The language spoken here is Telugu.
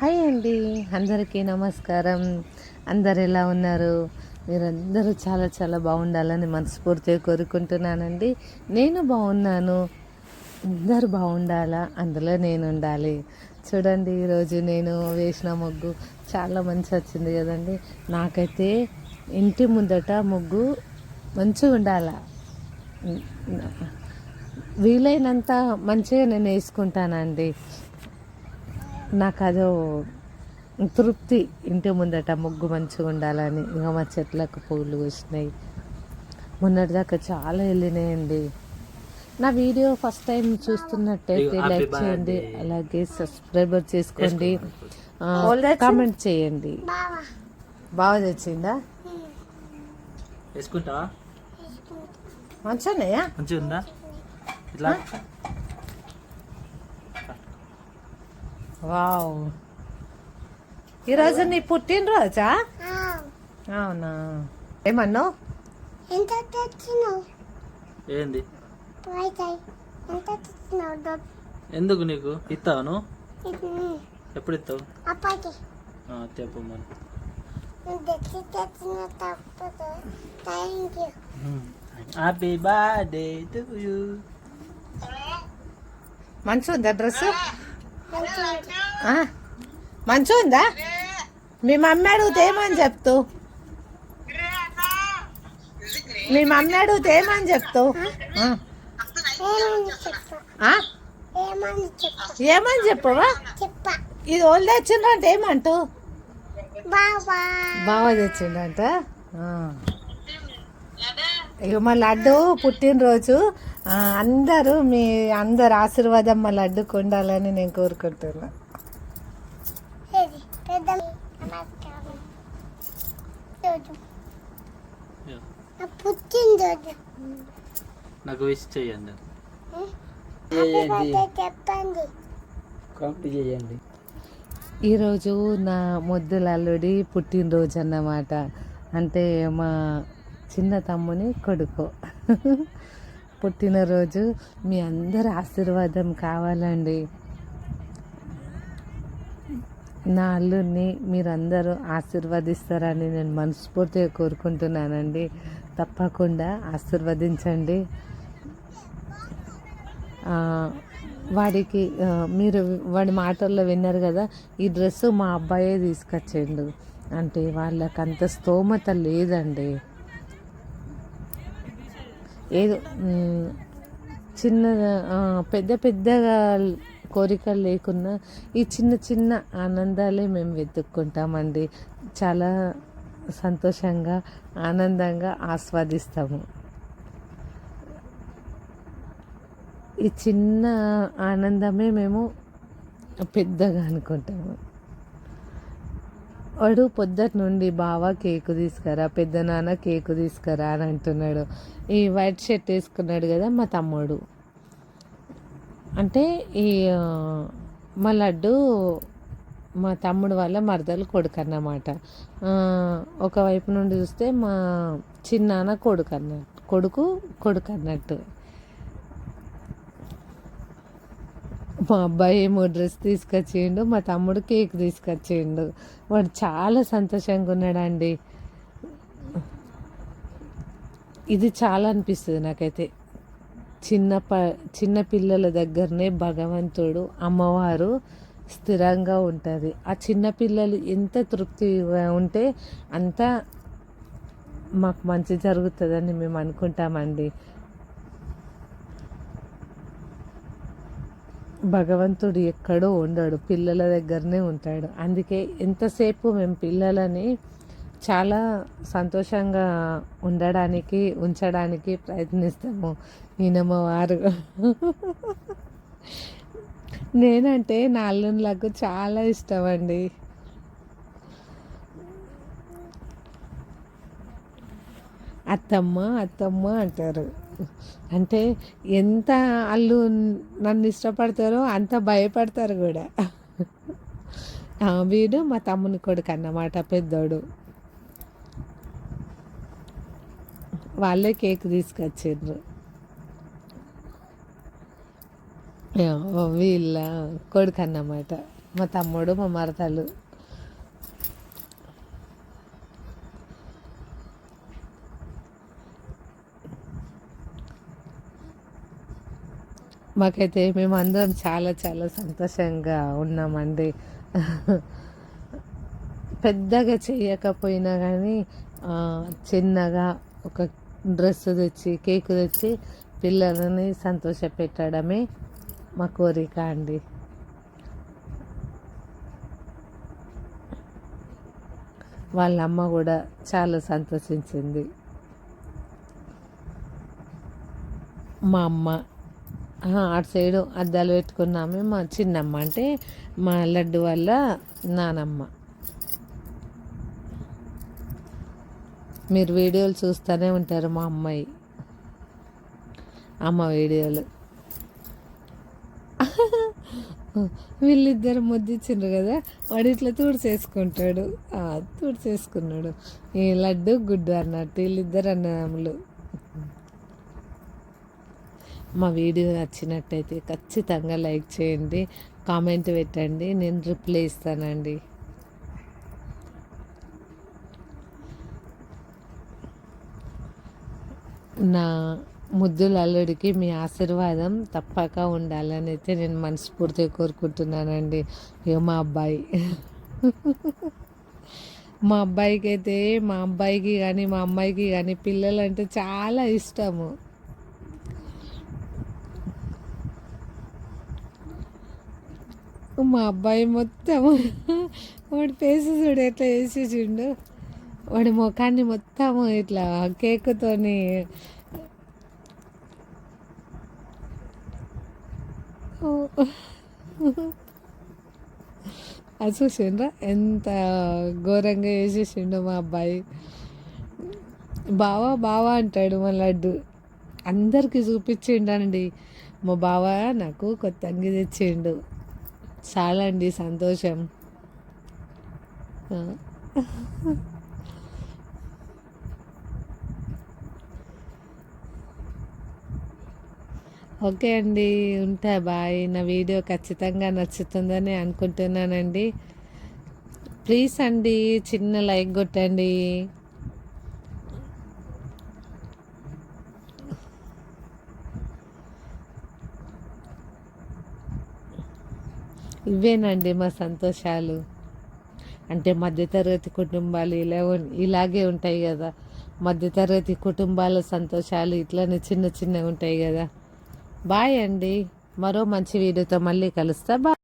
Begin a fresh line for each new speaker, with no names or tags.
హాయ్ అండి. అందరికీ నమస్కారం. అందరు ఎలా ఉన్నారు? మీరందరూ చాలా చాలా బాగుండాలని మనస్ఫూర్తిగా కోరుకుంటున్నానండి. నేను బాగున్నాను. అందరు బాగుండాలా? అందులో నేను ఉండాలి చూడండి ఈరోజు నేను వేసిన ముగ్గు చాలా మంచి వచ్చింది కదండి. నాకైతే ఇంటి ముందట ముగ్గు మంచిగా ఉండాల? వీలైనంత మంచిగా నేను వేసుకుంటానండి. నాకు అదో తృప్తి ఇంటి ముందట ముగ్గు మంచిగా ఉండాలని. ఇంకా మా చెట్లకు పువ్వులు వచ్చినాయి. మొన్నటిదాకా చాలా వెళ్ళినాయండి. నా వీడియో ఫస్ట్ టైం చూస్తున్నట్టయితే లైక్ చేయండి. అలాగే సబ్స్క్రైబర్ చేసుకోండి. కామెంట్ చేయండి. బాగా తెచ్చిందా?
వేసుకుంటావా?
మంచిగా
మంచిగా ఉందా ఇట్లా?
వావ్. ఈరోజు నీ పుట్టినరోజా? అవునా? ఏమన్నావు?
ఎంత తెచ్చినావు?
ఏంది?
ఎంత తెచ్చినావు
ఎందుకు నీకు?
ఇది
ఎప్పుడు ఇస్తావు చెప్పు మరి. Happy birthday to you.
మంచిగా ఉందా డ్రెస్
మంచిగా
ఉందా? మీ మమ్మీ అడిగితే ఏమని చెప్తూ? మీ మమ్మీ అడిగితే ఏమని చెప్తూ?
ఏమని
చెప్పవా? ఇది ఓల్డ్ తెచ్చిందంటే ఏమంటూ?
బాబా
బాగా తెచ్చిండంట ఇక మా లడ్డు పుట్టినరోజు. అందరూ మీ అందరు ఆశీర్వాదం మా లడ్డుకు ఉండాలని నేను కోరుకుంటున్నా.
నాకు విష్ చేయండి. కాంప్లీట్ చేయండి.
ఈరోజు నా ముద్దుల అల్లుడి పుట్టినరోజు అన్నమాట. అంటే మా చిన్న తమ్ముని కొడుకు. పుట్టినరోజు. మీ అందరి ఆశీర్వాదం కావాలండి. నా అల్లుడిని మీరందరూ ఆశీర్వదిస్తారని నేను మనస్ఫూర్తిగా కోరుకుంటున్నానండి. తప్పకుండా ఆశీర్వదించండి. వాడికి మీరు వాడి మాటల్లో విన్నారు కదా ఈ డ్రెస్ మా అబ్బాయే తీసుకొచ్చిండు. అంటే వాళ్ళకి అంత స్తోమత లేదండి. ఏదో చిన్న పెద్ద పెద్దగా కోరికలు లేకున్నా ఈ చిన్న చిన్న ఆనందాలే మేము వెతుక్కుంటామండి. చాలా సంతోషంగా ఆనందంగా ఆస్వాదిస్తాము. ఈ చిన్న ఆనందమే మేము పెద్దగా అనుకుంటాము. వాడు పొద్దుటి నుండి బావ కేకు తీసుకురా పెద్ద నాన్న కేకు తీసుకురా అని అంటున్నాడు. ఈ వైట్ షర్ట్ వేసుకున్నాడు కదా మా తమ్ముడు. అంటే ఈ మా లడ్డు మా తమ్ముడు వాళ్ళ మరదలు కొడుకు అన్నమాట. ఒకవైపు నుండి చూస్తే మా చిన్నాన్న కొడుకు అన్నట్టు కొడుకు కొడుకు అన్నట్టు. మా అబ్బాయి ఏమో డ్రెస్ తీసుకొచ్చిండు మా తమ్ముడు కేక్ తీసుకొచ్చిండు. వాడు చాలా సంతోషంగా ఉన్నాడండి. ఇది చాలా అనిపిస్తుంది నాకైతే. చిన్న ప చిన్న పిల్లల దగ్గరనే భగవంతుడు అమ్మవారు స్థిరంగా ఉంటుంది. ఆ చిన్న పిల్లలు ఎంత తృప్తిగా ఉంటే అంత మాకు మంచి జరుగుతుందని మేము అనుకుంటామండి. భగవంతుడు ఎక్కడో ఉండడు పిల్లల దగ్గరనే ఉంటాడు. అందుకే ఎంతసేపు మేము పిల్లలని చాలా సంతోషంగా ఉండడానికి ఉంచడానికి ప్రయత్నిస్తాము. ఈయనమ్మ వారు. నేనంటే నా అల్లుళ్ళకు చాలా ఇష్టం అండి అత్తమ్మ అత్తమ్మ అంటారు. అంటే ఎంత వాళ్ళు నన్ను ఇష్టపడతారో అంత భయపడతారు కూడా. వీడు మా తమ్ముని కొడుకు అన్నమాట పెద్దోడు. వాళ్ళే కేక్ తీసుకొచ్చిండ్రు. వీళ్ళ కొడుకు అన్నమాట మా తమ్ముడు మా మరతలు మాకైతే మేము అందరం చాలా చాలా సంతోషంగా ఉన్నామండి. పెద్దగా చేయకపోయినా కానీ చిన్నగా ఒక డ్రెస్ తెచ్చి కేక్ తెచ్చి పిల్లలని సంతోష పెట్టడమే మా కోరిక అండి. వాళ్ళ అమ్మ కూడా చాలా సంతోషించింది. మా అమ్మ అటు సైడు అద్దాలు పెట్టుకున్నామే మా చిన్నమ్మ. అంటే మా లడ్డు వల్ల నానమ్మ. మీరు వీడియోలు చూస్తూనే ఉంటారు మా అమ్మాయి. అమ్మ వీడియోలు. వీళ్ళిద్దరు ముద్దిచ్చిండ్రు కదా వాడు ఇట్లా తుడిచేసుకుంటాడు. తుడిచేసుకున్నాడు. ఈ లడ్డు గుడ్డు అన్నట్టు వీళ్ళిద్దరు అన్నదమ్ములు. మా వీడియో నచ్చినట్టయితే ఖచ్చితంగా లైక్ చేయండి కామెంట్ పెట్టండి నేను రిప్లై ఇస్తానండి. నా ముద్దుల అల్లుడికి మీ ఆశీర్వాదం తప్పక ఉండాలని అయితే నేను మనస్ఫూర్తిగా కోరుకుంటున్నానండి. ఇక మా అబ్బాయి. మా అబ్బాయికి అయితే మా అబ్బాయికి కానీ మా అమ్మాయికి కానీ పిల్లలు అంటే చాలా ఇష్టము. మా అబ్బాయి మొత్తం వాడి ఫేస్ చూడు ఎట్లా వేసేసిండు వాడి ముఖాన్ని మొత్తం ఇట్లా కేకుతోని అది చూసిండ్రా? ఎంత ఘోరంగా వేసేసిండు మా అబ్బాయి. బావా బావా అంటాడు మా లడ్డు. అందరికీ చూపించిండండి. మా బావ నాకు కొత్త అంగి తెచ్చిండు. చాలా అండి సంతోషం ఓకే అండి ఉంటా బాయ్. నా వీడియో ఖచ్చితంగా నచ్చుతుందని అనుకుంటున్నానండి. ప్లీజ్ అండి చిన్న లైక్ కొట్టండి. ఇవేనండి మా సంతోషాలు. అంటే మధ్యతరగతి కుటుంబాలు ఇలా ఇలాగే ఉంటాయి కదా. మధ్యతరగతి కుటుంబాల సంతోషాలు ఇట్లానే చిన్న చిన్నగా ఉంటాయి కదా. బాయ్ అండి. మరో మంచి వీడియోతో మళ్ళీ కలుస్తా. బాయ్